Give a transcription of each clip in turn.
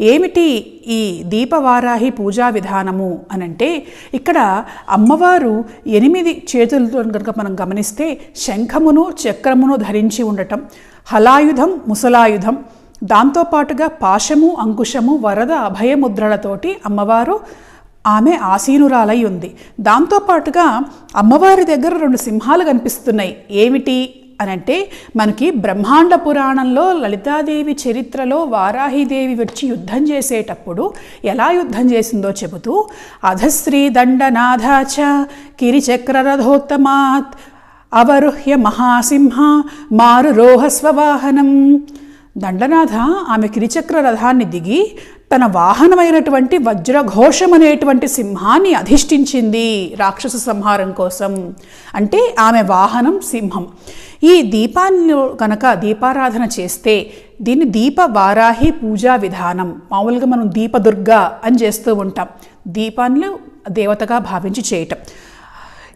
ఏమిటి ఈ దీపవారాహి పూజా విధానము అనంటే ఇక్కడ అమ్మవారు ఎనిమిది చేతులతో కనుక మనం గమనిస్తే శంఖమును చక్రమును ధరించి ఉండటం హలాయుధం ముసలాయుధం దాంతోపాటుగా పాశము అంకుశము వరద అభయముద్రలతోటి అమ్మవారు ఆమె ఆసీనురాలై ఉంది. దాంతోపాటుగా అమ్మవారి దగ్గర రెండు సింహాలు కనిపిస్తున్నాయి. ఏమిటి? అని అంటే మనకి బ్రహ్మాండ పురాణంలో లలితాదేవి చరిత్రలో వారాహిదేవి వచ్చి యుద్ధం చేసేటప్పుడు ఎలా యుద్ధం చేసిందో చెబుతూ అధశ్రీ దండనాథాచ కిరిచక్రరథోత్తమాత్ అవరుహ్య మహాసింహ మారురోహ స్వవాహనం దండనాథ ఆమె కిరిచక్ర రథాన్ని దిగి తన వాహనమైనటువంటి వజ్రఘోషం అనేటువంటి సింహాన్ని అధిష్ఠించింది రాక్షస సంహారం కోసం. అంటే ఆమె వాహనం సింహం. ఈ దీపాన్ని కనుక దీపారాధన చేస్తే దీన్ని దీప వారాహి పూజా విధానం. మామూలుగా మనం దీపదుర్గ అని చేస్తూ ఉంటాం. దీపాన్ని దేవతగా భావించి చేయటం.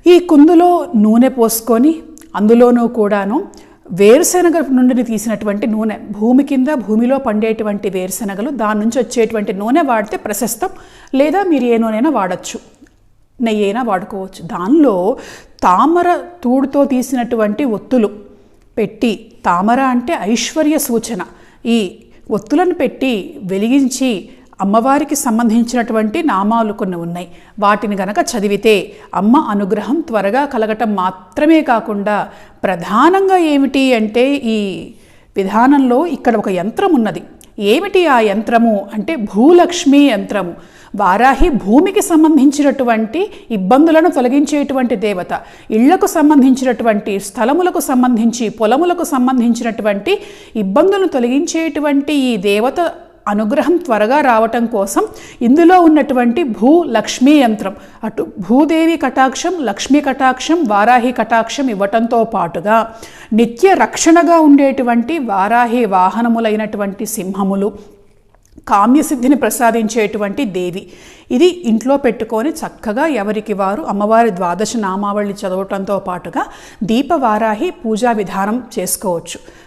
ఈ కుందులో నూనె పోసుకొని అందులోనూ కూడాను వేరుశనగ నుండి తీసినటువంటి నూనె భూమి కింద భూమిలో పండేటువంటి వేరుశనగలు దాని నుంచి వచ్చేటువంటి నూనె వాడితే ప్రశస్తం. లేదా మీరు ఏ నూనెైనా వాడచ్చు. నెయ్యి అయినా వాడుకోవచ్చు. దానిలో తామర తూడుతో తీసినటువంటి ఒత్తులు పెట్టి తామర అంటే ఐశ్వర్య సూచన. ఈ ఒత్తులను పెట్టి వెలిగించి అమ్మవారికి సంబంధించినటువంటి నామాలు కొన్ని ఉన్నాయి. వాటిని గనక చదివితే అమ్మ అనుగ్రహం త్వరగా కలగటం మాత్రమే కాకుండా ప్రధానంగా ఏమిటి అంటే ఈ విధానంలో ఇక్కడ ఒక యంత్రం ఉన్నది. ఏమిటి ఆ యంత్రము అంటే భూలక్ష్మి యంత్రము. వారాహి భూమికి సంబంధించినటువంటి ఇబ్బందులను తొలగించేటువంటి దేవత. ఇళ్ళకు సంబంధించినటువంటి స్థలములకు సంబంధించి పొలములకు సంబంధించినటువంటి ఇబ్బందులను తొలగించేటువంటి ఈ దేవత అనుగ్రహం త్వరగా రావటం కోసం ఇందులో ఉన్నటువంటి భూ లక్ష్మీ యంత్రం. అటు భూదేవి కటాక్షం లక్ష్మీ కటాక్షం వారాహి కటాక్షం ఇవ్వటంతో పాటుగా నిత్య రక్షణగా ఉండేటువంటి వారాహి వాహనములైనటువంటి సింహములు కామ్యసిద్ధిని ప్రసాదించేటువంటి దేవి. ఇది ఇంట్లో పెట్టుకొని చక్కగా ఎవరికి వారు అమ్మవారి ద్వాదశ నామావళి చదవటంతో పాటుగా దీపవారాహి పూజా విధానం చేసుకోవచ్చు.